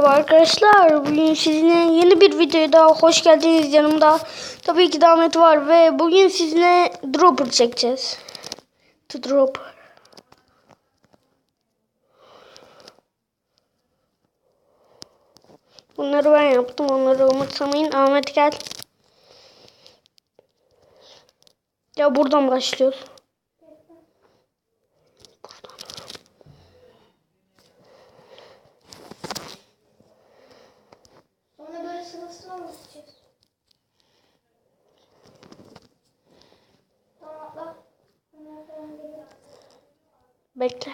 Merhaba arkadaşlar. Bugün sizinle yeni bir videoya daha hoş geldiniz yanımda. Tabii ki de Ahmet var ve bugün sizinle dropper çekeceğiz. To drop. Bunları ben yaptım. Onları umursamayın. Ahmet gel. Ya buradan başlıyoruz. Sonra böyle sıra sıra mı gideceğiz? Tamam atla. Nereden geliyor? Bekle.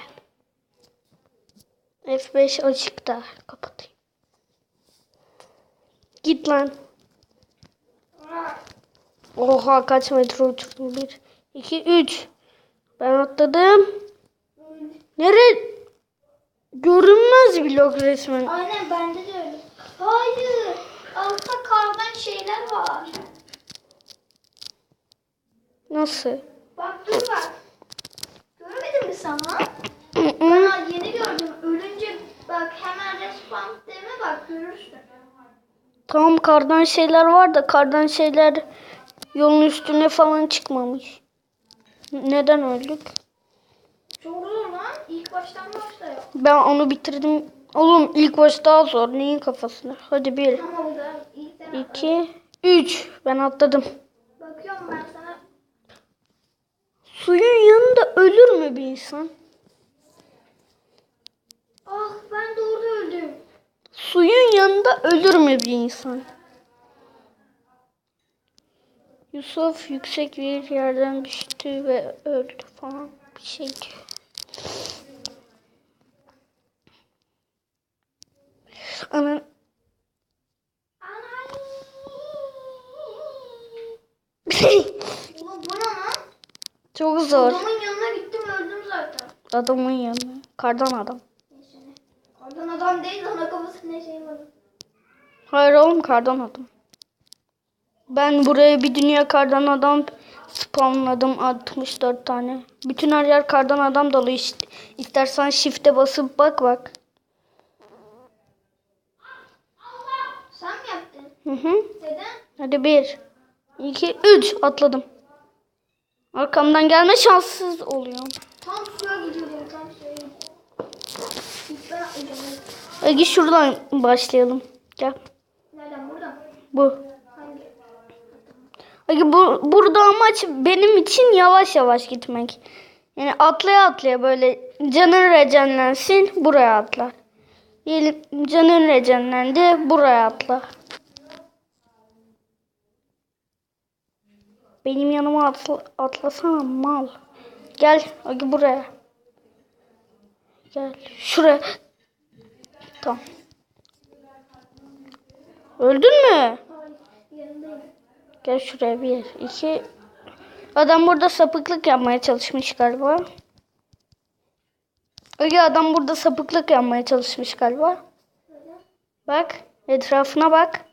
F5 açık da kapatayım. Git lan. Oha kaç metre uçurdum. 1, 2, 3. Ben atladım. Nere? Görünmez blok resmen. Aynen bende de öyle. Hayır. Altta kardan şeyler var. Nasıl? Bak dur bak. Sana? Ben yeni gördüm. Ölünce bak hemen respawn deme bak görürsün. Tamam kardan şeyler var da kardan şeyler yolun üstüne falan çıkmamış. Neden öldük? Çok zor lan. İlk baştan başlıyor. Ben onu bitirdim. Oğlum ilk baş daha zor. Neyin kafasına? Hadi bir, da ilk iki, üç. Ben atladım. Bakıyorum ben sana. Suyun yanında ölür mü bir insan? Ah ben de orada öldüm. Suyun yanında ölür mü bir insan? Yusuf yüksek bir yerden düştü ve öldü falan bir şey. Anan Ulan bu ne lan? çok zor. Adamın yanına gittim öldüm zaten. Adamın yanı. Kardan adam. Oradan adam değil lan kafası ne şey var. Hayır oğlum kardan adam. Ben buraya bir dünya kardan adam spawnladım 64 tane. Bütün her yer kardan adam dolu işte. İstersen shift'e basıp bak bak. Sen mi yaptın? Hı hı. Neden? Hadi bir, iki, üç atladım. Arkamdan gelme şanssız oluyor. Tam suya gidiyordum tam suya. Egi şuradan başlayalım. Gel. Nereden buradan? Bu. Hangi? Egi bu, burada amaç benim için yavaş yavaş gitmek. Yani atlaya atlaya böyle canın regenlensin buraya atla. Diyelim canın regenlendi buraya atla. Benim yanıma atla, atlasana mal. Gel Agi buraya. Gel şuraya. Tamam. Öldün mü? Gel şuraya bir, iki. Adam burada sapıklık yapmaya çalışmış galiba. Öyle adam burada sapıklık yapmaya çalışmış galiba. Bak etrafına bak.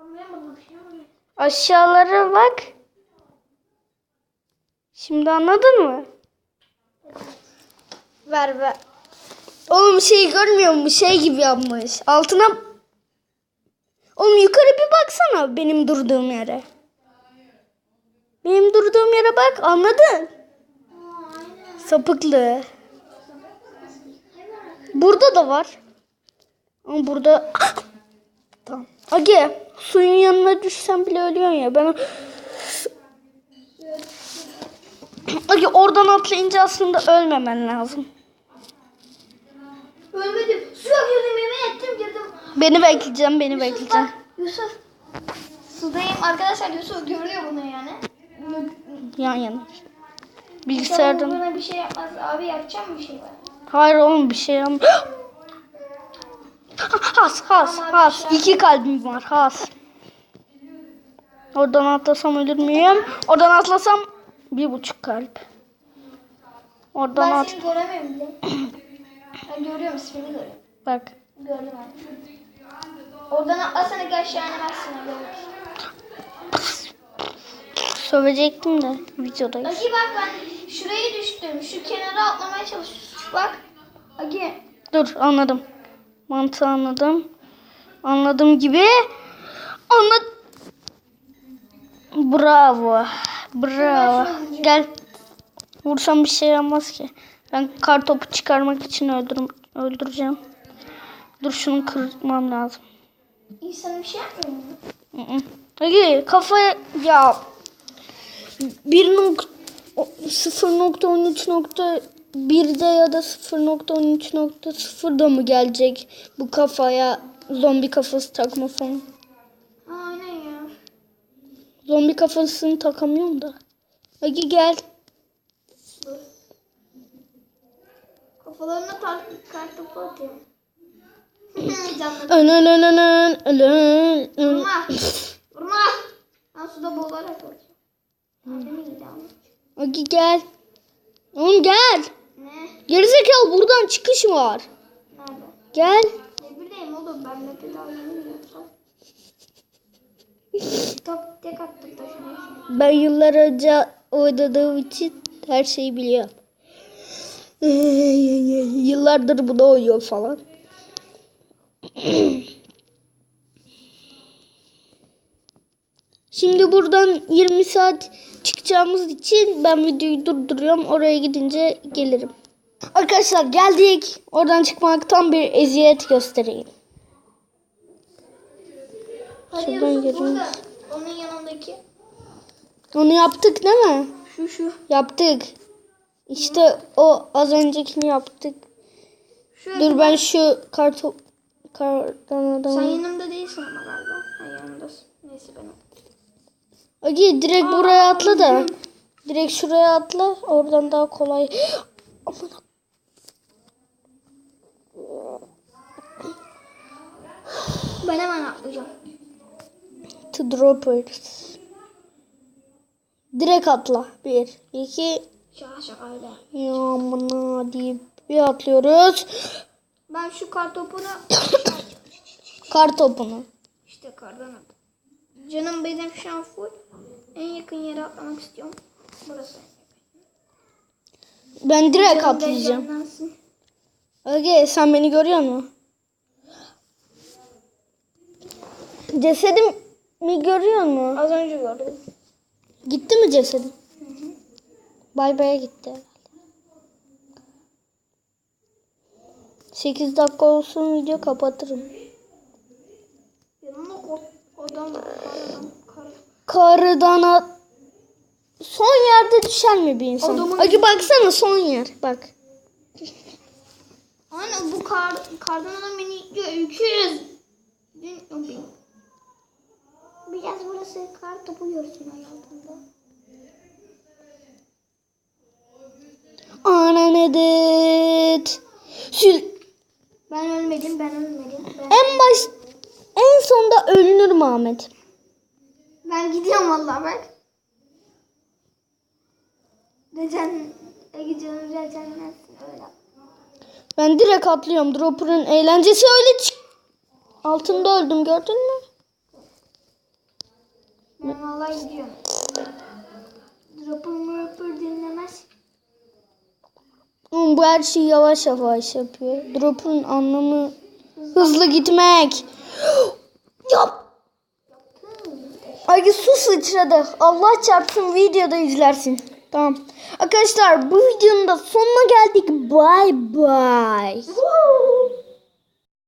Anlayamadım bir şey ama. Aşağılara bak. Şimdi anladın mı? Ver ver. Oğlum şey görmüyor musun? Şey gibi yapmış. Altına... Oğlum yukarı bir baksana benim durduğum yere. Benim durduğum yere bak anladın? Sapıklığı. Burada da var. Ama burada... tamam. Age suyun yanına düşsen bile ölüyorsun ya. Ben Age oradan atlayınca aslında ölmemen lazım. Ölmedim. Suya girdim yemin ettim girdim. Beni bekleyeceğim, beni bekleyeceğim. Bak Yusuf. Sudayım. Arkadaşlar Yusuf görüyor bunu yani. Yan yana. Bilgisayardan. bana bir şey yapmaz. Abi yapacağım bir şey var. Hayır oğlum bir şey yap. Has, has, has. İki kalbim var, has. Oradan atlasam ölür müyüm? Oradan atlasam bir buçuk kalp. Oradan Ben at. seni göremiyorum bile. ben görüyorum ismini görüyorum. Bak. Gördüm ben. Oradan atlasana gel görürsün. Sövecektim de videodayız. Agi bak ben şuraya düştüm. Şu kenara atlamaya çalışıyorum. Bak. Agi. Dur anladım. Mantığı anladım. Anladım gibi. Anlad. Bravo. Bravo. Gel. Vursam bir şey yapmaz ki. Ben kar topu çıkarmak için öldür öldüreceğim. Dur şunu kırmam lazım. İnsan bir şey yapmıyor mu? Hı hı. Ege kafaya ya 0.13.1'de ya da 0.13.0'da mı gelecek bu kafaya zombi kafası takma falan. Aynen ya. Zombi kafasını takamıyorum da. Ege gel. Dur. Kafalarına tar kartopu atıyor. Canları. Ön ön ön ön ön ön ön. Vurma. Vurma. Ben suda boğularak öleceğim. Ege gel. Oğlum gel. Gerizekalı buradan çıkış var. Nerede? Gel. Ne bileyim oğlum ben map'i daha. Top tek attım taşına. Ben yıllar önce oynadığım için her şeyi biliyorum. Yıllardır bunu oynuyor falan. Şimdi buradan 20 saat çıkacağımız için ben videoyu durduruyorum. Oraya gidince gelirim. Arkadaşlar geldik. Oradan çıkmak tam bir eziyet göstereyim. Şuradan burada. Onun yanındaki. Onu yaptık değil mi? Şu şu. Yaptık. İşte o az öncekini yaptık. Şu Dur ben şu kartop kardan Sen adamı. yanımda değilsin ama galiba. Ha yanımdasın. Neyse ben Agi direkt buraya atla da. Direkt şuraya atla. Oradan daha kolay. Aman Ben hemen atlayacağım. to droppers. Direkt atla. Bir, iki, Şaka şaka öyle. ya amına deyip bir atlıyoruz. Ben şu kartopunu Kar topunu. işte kardan at. Canım benim şu an full. En yakın yere atlamak istiyorum. Burası. Ben direkt Canım atlayacağım. Agi sen beni görüyor musun? Cesedim mi görüyor musun? Az önce gördüm. Gitti mi cesedin? Bay bay'a gitti herhalde. 8 dakika olsun video kapatırım. Yanımda adam. Karıdan at... Son yerde düşer mi bir insan? Adamın- Agi baksana son yer. Bak. Aynen bu kar, kardan adam beni itiyor. 200. Biraz burası kar topu görsün hayatımda. Ana nedet. Sül... Ben ölmedim, ben ölmedim. Ben, En baş... En sonda ölünür Ahmet. ben gidiyorum vallahi bak. Ege canım recenlensin öyle. Ben direkt atlıyorum. Dropper'ın eğlencesi öyle çık. Altında öldüm gördün mü? Ben vallahi gidiyorum. Dropper mırpır dinlemez. Oğlum bu her şeyi yavaş yavaş yapıyor. Drop'un anlamı hızlı gitmek. Yap. Ay su sıçradı. Allah çarpsın videoda izlersin. Tamam. Arkadaşlar bu videonun da sonuna geldik. Bye bye.